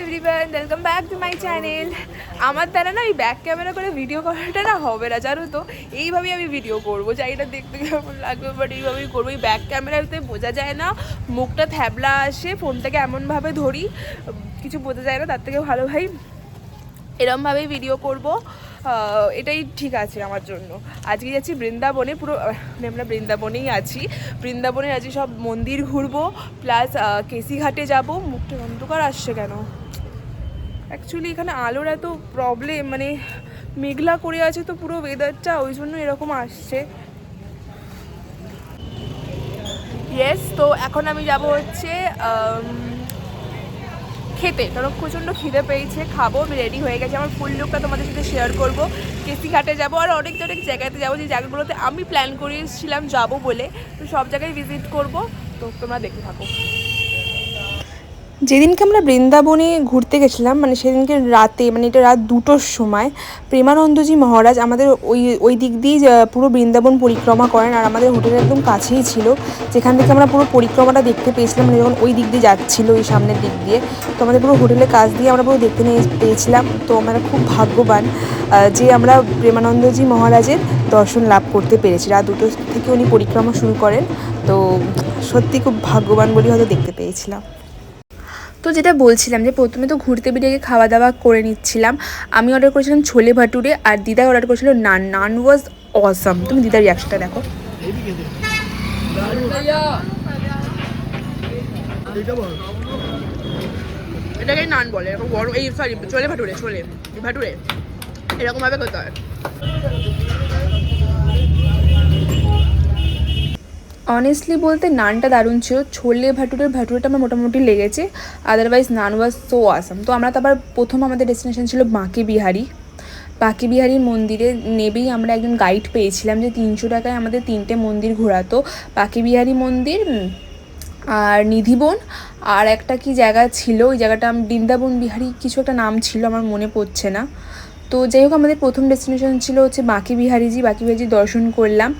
Everyone welcome back to my channel আমার দ্বারা না ওই ব্যাক ক্যামেরা করে ভিডিও করাটা না হবে না, জানো তো? এইভাবেই আমি ভিডিও করব এটা দেখতে কেমন লাগবে বাট এইভাবেই করব। এই ব্যাক ক্যামেরাতে বোঝা যায় না, মুখটা থ্যাবলা আসে, ফোনটাকে এমনভাবে ধরি কিছু বোঝা যায় না, তার থেকে ভালো ভাই, এরমভাবেই ভিডিও করব। এটাই ঠিক আছে আমার জন্য। আজকে যাচ্ছি বৃন্দাবনে, পুরো মানে আমরা বৃন্দাবনেই আছি। বৃন্দাবনে আজকে সব মন্দির ঘুরবো প্লাস কেসিঘাটে যাব। মুখটা অন্ধকার আসছে কেন? অ্যাকচুয়ালি এখানে আলোর এত প্রবলেম মানে মেঘলা করে আছে তো পুরো ওয়েদারটা ওই জন্য এরকম আসছে। ইয়েস তো এখন আমি যাব হচ্ছে খেতে। ধরো প্রচণ্ড খিদে পেয়েছে, খাব, আমি রেডি হয়ে গেছে। আমার ফুল লুকটা তোমাদের সাথে শেয়ার করব। কেসিঘাটে যাব আর অনেক অনেক জায়গাতে যাব। যে জায়গাগুলোতে আমি প্ল্যান করেছিলাম যাব বলে, তো সব জায়গায় ভিজিট করব। তো তোমরা দেখে থাকো। যেদিনকে আমরা বৃন্দাবনে ঘুরতে গেছিলাম মানে সেদিনকে রাতে মানে এটা রাত দুটোর সময়, প্রেমানন্দজি মহারাজ আমাদের ওই ওই দিক দিয়েই পুরো বৃন্দাবন পরিক্রমা করেন আর আমাদের হোটেলের একদম কাছেই ছিল। যেখান থেকে আমরা পুরো পরিক্রমাটা দেখতে পেয়েছিলাম মানে যখন ওই দিক দিয়ে যাচ্ছিল, ওই সামনের দিক দিয়ে। তো আমাদের পুরো হোটেলের কাছ দিয়ে আমরা পুরো দেখতে নিয়ে পেয়েছিলাম। তো আমরা খুব ভাগ্যবান যে আমরা প্রেমানন্দজি মহারাজের দর্শন লাভ করতে পেরেছি। রাত দুটো থেকে উনি পরিক্রমা শুরু করেন। তো সত্যি খুব ভাগ্যবান বলেই হয়তো দেখতে পেয়েছিলাম। তো যেটা বলছিলাম যে প্রথমে তো ঘুরতে বেরিয়ে খাওয়া দাওয়া করে নিচ্ছিলাম। আমি অর্ডার করেছিলাম ছোলে ভাটুরে আর দিদা অর্ডার করেছিল নান। নান ওয়াজ অসম তুমি দিদার রিয়াকশনটা দেখো। এটাকে নান বলে, এরকম বড় এই সরি ছোলে ভাটুরে ছোলে ভাটুরে। এরকম ভাবে করতে হয়। অনেস্টলি বলতে নানটা দারুণ ছিল। ছোলে ভাটুরের ভাটুরেটা আমার মোটামুটি লেগেছে। Otherwise naan was so awesome তো আমরা তো আবার প্রথম আমাদের ডেস্টিনেশন ছিল বাঁকে বিহারি। বাঁকে বিহারীর মন্দিরে নেবেই আমরা একজন গাইড পেয়েছিলাম যে তিনশো টাকায় আমাদের তিনটে মন্দির ঘোরাতো। বাঁকে বিহারি মন্দির আর নিধিবন, আর একটা কি জায়গা ছিল? ওই জায়গাটা বৃন্দাবন বিহারি কিছু একটা নাম ছিল, আমার মনে পড়ছে না। তো যাই হোক, আমাদের প্রথম ডেস্টিনেশন ছিল হচ্ছে বাঁকি বিহারিজি বাঁকি বিহারিজি দর্শন করলাম।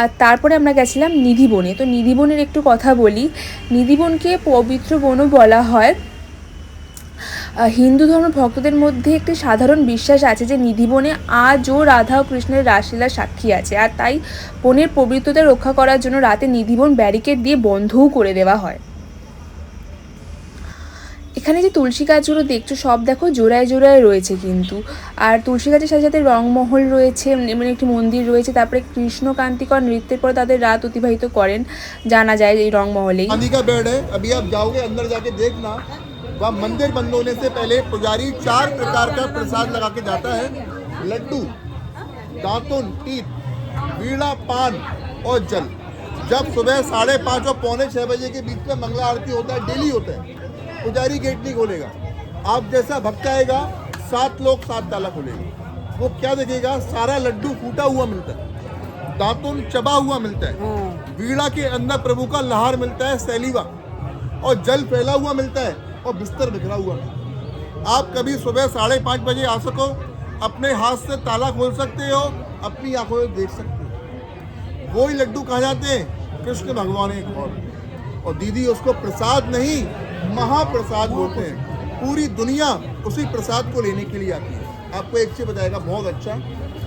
আর তারপরে আমরা গেছিলাম নিধিবনে। তো নিধিবনের একটু কথা বলি। নিধিবনকে পবিত্র বনও বলা হয়। হিন্দু ধর্ম ভক্তদের মধ্যে একটি সাধারণ বিশ্বাস আছে যে নিধিবনে আজও রাধা ও কৃষ্ণের রাসলীলার সাক্ষী আছে। আর তাই বনের পবিত্রতা রক্ষা করার জন্য রাতে নিধিবন ব্যারিকেড দিয়ে বন্ধও করে দেওয়া হয়। এখানে যে তুলসী গাছগুলো দেখছো সব দেখো জোড়ায় জোড়ায় রয়েছে কিন্তু আর তুলসী গাছের সাথে সাথে রংমহল রয়েছে মানে একটি মন্দির রয়েছে তারপরে কৃষ্ণকান্তিকর নৃত্যের পরে তাদের রাত অতিবাহিত করেন জানা যায় এই রংমহলেই चांदी का बेड है अभी आप जाओगे अंदर जाके देखना वहाँ मंदिर बंद होने से पहले पुजारी चार प्रकार का प्रसाद लगा के जाता है लड्डू दातुन टीत बीड़ा पान और जल जब सुबह साढ़े पाँच और पौने छः बजे के बीच में मंगला आरती होता है डेली होता है पुजारी गेट नहीं खोलेगा। आप जैसा भक्त आएगा सात लोग सात ताला खोलेगा। वो क्या देखेगा? सारा लड्डू फूटा हुआ मिलता है। दातुन चबा हुआ मिलता है। वीड़ा के अंदर प्रभु का लहार मिलता है सैलीवा। और जल फैला हुआ मिलता है और बिस्तर बिखरा हुआ मिलता है। आप कभी सुबह साढ़े पाँच बजे आ सको अपने हाथ से ताला खोल सकते हो अपनी आँखों से देख सकते हो। वो ही लड्डू कहा जाते हैं? कृष्ण भगवान एक और। और दीदी उसको प्रसाद नहीं महाप्रसाद बोलते हैं। पूरी दुनिया उसी प्रसाद को लेने के लिए आती है। आपको एक चीज़ बताएगा बहुत अच्छा।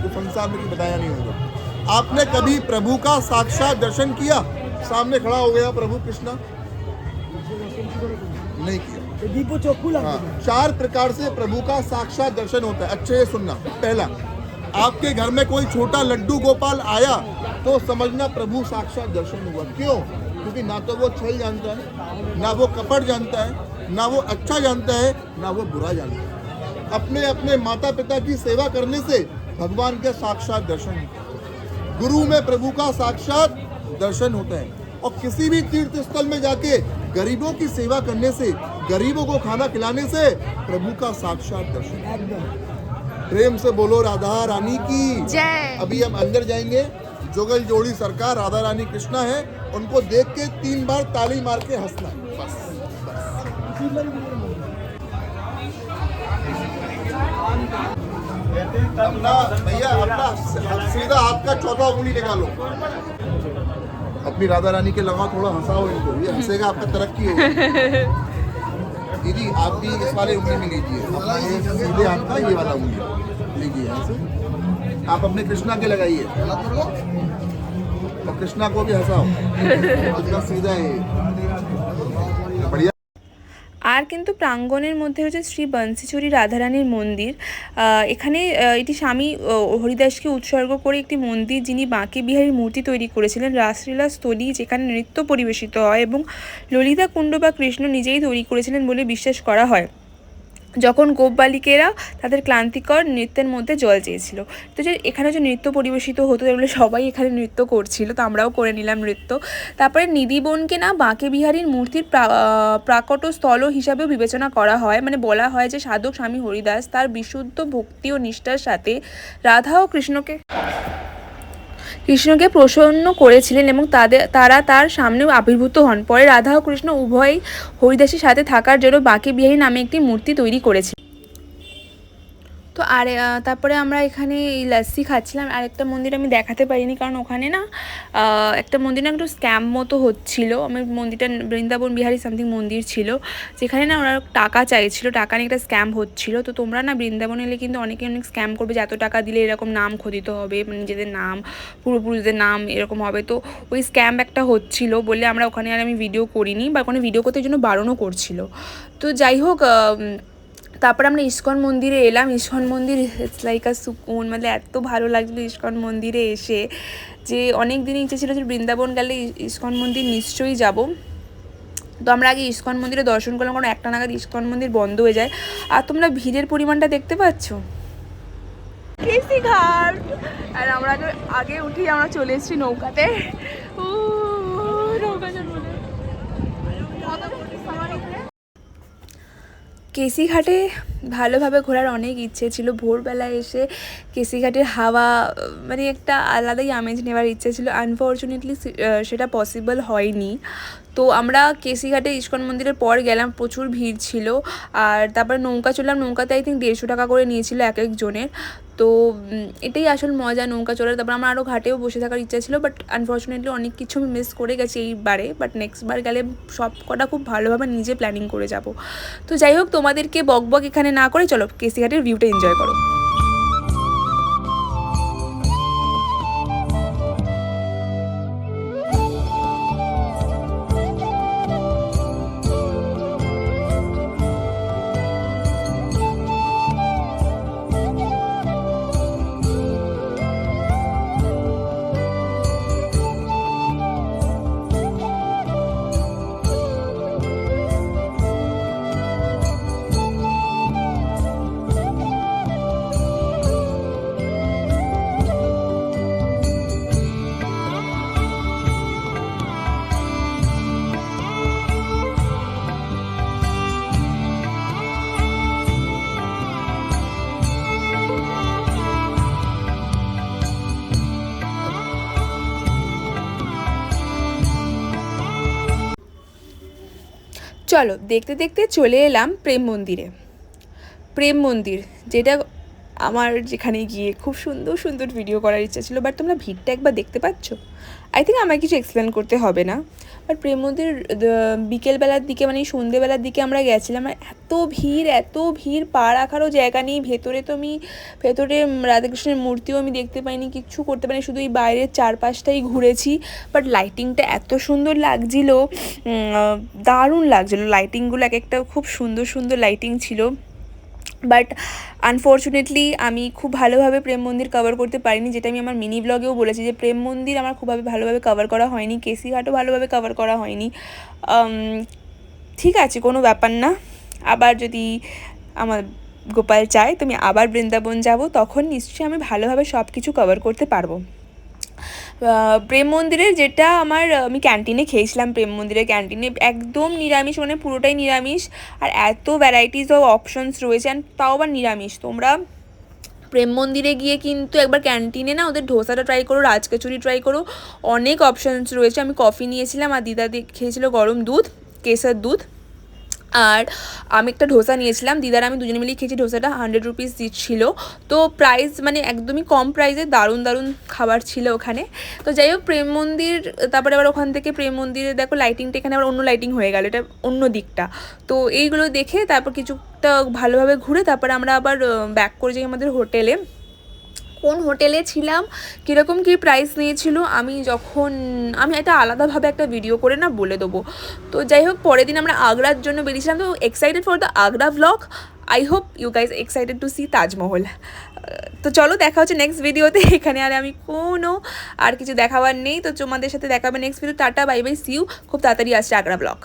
जो संसार में बताया नहीं होगा। आपने कभी प्रभु का साक्षात दर्शन किया? सामने खड़ा हो गया प्रभु कृष्णा। नहीं किया। दीपो चौकू हाँ, चार प्रकार से प्रभु का साक्षात दर्शन होता है। अच्छे से सुनना। पहला आपके घर में कोई छोटा लड्डू गोपाल आया तो समझना प्रभु साक्षात दर्शन हुआ। क्यों? क्योंकि ना तो वो छल जानता है ना वो कपट जानता है ना वो अच्छा जानता है ना वो बुरा जानता है। अपने अपने माता पिता की सेवा करने से भगवान के साक्षात दर्शन होते हैं। गुरु में प्रभु का साक्षात दर्शन होता है। और किसी भी तीर्थ स्थल में जाके गरीबों की सेवा करने से गरीबों को खाना खिलाने से प्रभु का साक्षात दर्शन प्रेम से बोलो राधा रानी की। जय। अभी हम अंदर जाएँगे। जोगल जोड़ी सरकार राधा रानी कृष्णा है। उनको देख के तीन बार ताली मार के हंसना। बस भैया, अपना चौथा उंगली निकालो। अपनी राधा रानी के लगा थोड़ा हंसाओ इनको। ये हंसेगा, आपका तरक्की होगा। दीदी, आप भी इस वाले उंगली में लीजिए। सीधे हाथ का ये वाला उंगली। लीजिए आप अपने कृष्णा के लगाइए। और कृष्णा को भी हंसाओ कृष्णा सीधा है बढ़िया আর কিন্তু প্রাঙ্গণের মধ্যে রয়েছে শ্রী বংশীচুরি রাধারানীর মন্দির আহ, এখানে আহ, এটি স্বামী আহ, হরিদাসকে উৎসর্গ করে একটি মন্দির যিনি বাঁকে বিহারীর মূর্তি তৈরি করেছিলেন রাসলীলা স্থলী যেখানে নৃত্য পরিবেশিত হয় এবং ললিতা কুণ্ড বা কৃষ্ণ নিজেই তৈরি করেছিলেন বলে বিশ্বাস করা হয় যখন গোপ বালিকেরা তাদের ক্লান্তিকর নৃত্যের মধ্যে জল চেয়েছিল। তো যে এখানে যে নৃত্য পরিবেশিত হতো যেগুলো সবাই এখানে নৃত্য করছিল, তো আমরাও করে নিলাম নৃত্য। তারপরে নিধিবনকে না বাঁকে বিহারীর মূর্তির প্রাকট স্থল হিসাবেও বিবেচনা করা হয়। মানে বলা হয় যে সাধক স্বামী হরিদাস তার বিশুদ্ধ ভক্তি ও নিষ্ঠার সাথে রাধা ও কৃষ্ণকে কৃষ্ণকে প্রসন্ন করেছিলেন এবং তাদের তারা তার সামনে আবির্ভূত হন। পরে রাধা ও কৃষ্ণ উভয়ই হরিদাসের সাথে থাকার জন্য বাকি বিহারী নামে একটি মূর্তি তৈরি করেছে তো আর তারপরে আমরা এখানে এই লাস্সি খাচ্ছিলাম। আর একটা মন্দির আমি দেখাতে পারিনি কারণ ওখানে না একটা মন্দির না একটু স্ক্যাম মতো হচ্ছিল। আমার মন্দিরটা বৃন্দাবন বিহারি সামথিং মন্দির ছিল। যেখানে না ওরা টাকা চাইছিল, টাকা নিয়ে একটা স্ক্যাম হচ্ছিল। তো তোমরা না বৃন্দাবন এলে কিন্তু অনেকে অনেক স্ক্যাম করবে যে এত টাকা দিলে এরকম নাম খোদিত হবে মানে নিজেদের নাম পূর্বপুরুষদের নাম এরকম হবে। তো ওই স্ক্যাম একটা হচ্ছিল বলে আমরা ওখানে আর আমি ভিডিও করিনি বা ওখানে ভিডিও করতে জন্য বারণও করছিল। তো যাই হোক তারপর আমরা ইস্কন মন্দিরে এলাম। ইস্কন মন্দির ইটস লাইক আ সুকুন মানে এত ভালো লাগছিল ইস্কন মন্দিরে এসে যে অনেক দিনই ইচ্ছে ছিল যে বৃন্দাবন গেলে ইস্কন মন্দির নিশ্চয়ই যাব। তো আমরা আগে ইস্কন মন্দিরে দর্শন করলাম, কারণ একটা নাগাদ ইস্কন মন্দির বন্ধ হয়ে যায়। আর তোমরা ভিড়ের পরিমাণটা দেখতে পাচ্ছ? আর আমরা আগে উঠি আমরা চলে এসেছি নৌকাতে ও নৌকা চলবে কেসিঘাটে ভালোভাবে ঘোরার অনেক ইচ্ছে ছিল। ভোরবেলা এসে কেসিঘাটের হাওয়া মানে একটা আলাদাই আমেজ নেওয়ার ইচ্ছে ছিল। আনফর্চুনেটলি সেটা পসিবল হয়নি। তো আমরা কেসিঘাটে ইস্কন মন্দিরের পর গেলাম, প্রচুর ভিড় ছিল। আর তারপর নৌকা চললাম নৌকাতে আই থিঙ্ক দেড়শো টাকা করে নিয়েছিল এক একজনের। তো এটাই আসল মজা নৌকা চলার তারপর আমার আরও ঘাটেও বসে থাকার ইচ্ছা ছিল বাট আনফর্চুনেটলি অনেক কিছু আমি মিস করে গেছি এইবারে। বাট নেক্সট বার গেলে সব কটা খুব ভালোভাবে নিজে প্ল্যানিং করে যাব। তো যাই হোক, তোমাদেরকে বক বক এখানে না করে, চলো কেসিঘাটের ভিউটা এনজয় করো। চলো দেখতে দেখতে চলে এলাম প্রেম মন্দিরে। প্রেম মন্দির যেটা আমার যেখানে গিয়ে খুব সুন্দর সুন্দর ভিডিও করার ইচ্ছা ছিল বাট তোমরা ভিড়টা একবার দেখতে পাচ্ছ? আই থিঙ্ক আমায় কিছু এক্সপ্লেন করতে হবে না। বাট প্রেম মন্দির বিকেলবেলার দিকে মানে সন্ধেবেলার দিকে আমরা গেছিলাম, আর এত ভিড় এত ভিড়, পা রাখারও জায়গা নেই, ভেতরে তো আমি, ভেতরে রাধাকৃষ্ণের মূর্তিও আমি দেখতে পাইনি, কিচ্ছু করতে পারিনি, শুধু এই বাইরের চারপাশটাই ঘুরেছি বাট লাইটিংটা এত সুন্দর লাগছিল দারুণ লাগছিল লাইটিংগুলো এক একটা খুব সুন্দর সুন্দর লাইটিং ছিল। বাট আনফর্চুনেটলি আমি খুব ভালোভাবে প্রেম মন্দির কভার করতে পারিনি, যেটা আমি আমার মিনি ব্লগেও বলেছি যে প্রেম মন্দির আমার খুবভাবে ভালোভাবে কভার করা হয়নি কেসিঘাটও ভালোভাবে কভার করা হয়নি। ঠিক আছে, কোনো ব্যাপার না। আবার যদি আমার গোপাল চায় তুমি আবার বৃন্দাবন যাব, তখন নিশ্চয়ই আমি ভালোভাবে সব কিছু কভার করতে পারব। প্রেম মন্দিরের যেটা আমার, আমি ক্যান্টিনে খেয়েছিলাম প্রেম মন্দিরের ক্যান্টিনে একদম নিরামিষ মানে পুরোটাই নিরামিষ। আর এত ভ্যারাইটিস অফ অপশনস রয়েছে অ্যান্ড তাও আবার নিরামিষ। তোমরা প্রেম মন্দিরে গিয়ে কিন্তু একবার ক্যান্টিনে না ওদের ধোসাটা ট্রাই করো, রাজকচুরি ট্রাই করো। অনেক অপশনস রয়েছে। আমি কফি নিয়েছিলাম আর দিদা খেয়েছিল গরম দুধ কেসার দুধ। আর আমি একটা ধোসা নিয়েছিলাম। দিদার আমি দুজনে মিলিয়ে খেয়েছি, ধোসাটা হান্ড্রেড রুপিস ছিল তো প্রাইস মানে একদমই কম প্রাইসে দারুণ দারুণ খাবার ছিল ওখানে। তো যাই হোক, প্রেম মন্দির, তারপরে আবার ওখান থেকে প্রেম মন্দিরে দেখো লাইটিংটা এখানে আবার অন্য লাইটিং হয়ে গেল, এটা অন্য দিকটা। তো এইগুলো দেখে তারপর কিছুটা ভালোভাবে ঘুরে তারপরে আমরা আবার ব্যাক করে যাই আমাদের হোটেলে কোন হোটেলে ছিলাম, কীরকম কী প্রাইস নিয়েছিল, আমি যখন, আমি এটা আলাদাভাবে একটা ভিডিও করে না বলে দেবো। তো যাই হোক, পরের দিন আমরা আগ্রার জন্য বেরিয়েছিলাম, তো excited for the Agra blog I hope you guys excited to see Taj Mahal. তো চলো দেখা হচ্ছে নেক্সট ভিডিওতে এখানে আর আমি কোনো আর কিছু দেখাবার নেই। তো তোমাদের সাথে দেখাবে next video tata bye bye see you খুব তাড়াতাড়ি আসছে আগ্রা ব্লগ